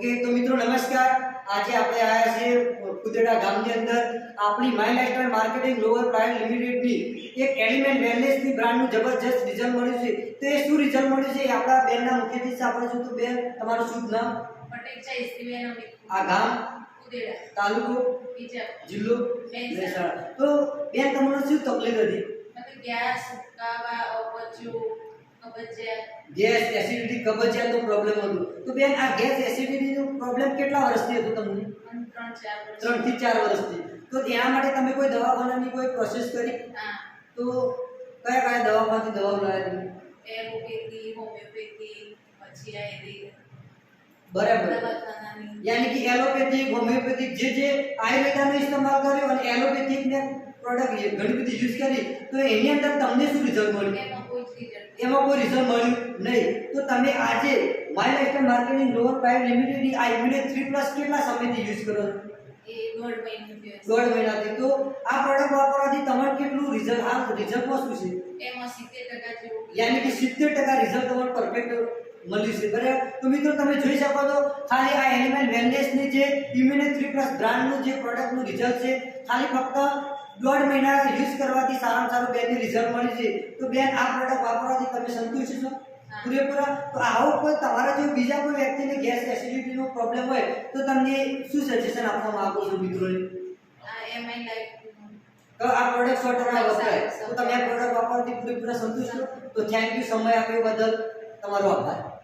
Okay તો મિત્રો નમસ્કાર. આજે આપણે આવ્યા છે કુદેડા ગામની અંદર આપણી my lifestyle marketing lower private લિમિટેડની એક એલિમેન્ટ વેલનેસની બ્રાન્ડનું જબરજસ્ત રિઝલ્ટ મળ્યું છે. તો એ શું રિઝલ્ટ મળ્યું છે એ આપણા બેનના મુખ્યથી છું. તો બેન તમારું શુભ નામ? આ ગામ? તાલુકો? જિલ્લો? મહેસાણા. તો બેન તમને શું તકલીફ હતી? ગેસ કાવા અપચો કબજિયાત ગેસ એસિડિટી કબજિયાતનો પ્રોબ્લેમ હતો. તો બેન આ ગેસ એસિડિટીનો પ્રોબ્લેમ કેટલા વર્ષથી હતો તમને? ત્રણથી ચાર વર્ષથી તો ત્યાં માટે તમે કોઈ દવાખાનાની કોઈ પ્રોસેસ કરી? તો કયા કયા દવામાંથી દવાઓ લાવ્યા તમે? એલોપેથી હોમિયોપેથી પછી આયુર્વેદ. બરાબર. યાની કે એલોપેથિક હોમિયોપેથિક જે જે આયુર્વેદાનો ઇસ્તેમાલ કર્યો અને એલોપેથિક ને પ્રોડક્ટ ઘણી બધી યુઝ કરી તો એની અંદર તમને શું રિઝલ્ટ મળ્યું? એમાં કોઈ રિઝલ્ટ મળ્યું નહીં. તો તમે આજે my lifetime marketing lower private limited આ ઇમ્યુને થ્રી પ્લસ કેટલા સમયથી યુઝ કરો દોઢ. મહિનાથી તો આ પ્રોડક્ટ વાપરવાથી તમારે કેટલું રિઝલ્ટ આ રિઝલ્ટમાં શું છે. એમાં સિત્તેર ટકા જેવું યાની કે સિત્તેર ટકા રિઝલ્ટ તમારે પરફેક્ટ મળ્યું છે. બરાબર? તો મિત્રો તમે જોઈ શકો છો ખાલી આ એનિમલ વેલનેસની જે ઇમ્યુને થ્રી પ્લસ બ્રાન્ડનું જે પ્રોડક્ટનું રિઝલ્ટ છે ખાલી ફક્ત દોઢ મહિના યુઝ કરવાથી સારામાં સારું બેનની રિઝલ્ટ મળી છે. તો બેન આ પ્રોડક્ટ વાપરવાથી તમે સંતુષ્ટ છો. પૂરેપૂરા. તો આવો કોઈ તમારા જો બીજા કોઈ વ્યક્તિને ગેસ એસિડિટીનો પ્રોબ્લેમ હોય તો તમને શું સજેશન આપવા માંગો છો મિત્રોને તો આ પ્રોડક્ટ સો ટકા વપરાય તો તમે આ પ્રોડક્ટ વાપરવાથી પૂરેપૂરા સંતુષ્ટ તો થેન્ક યુ સમય આપ્યો બદલ. તમારો આભાર.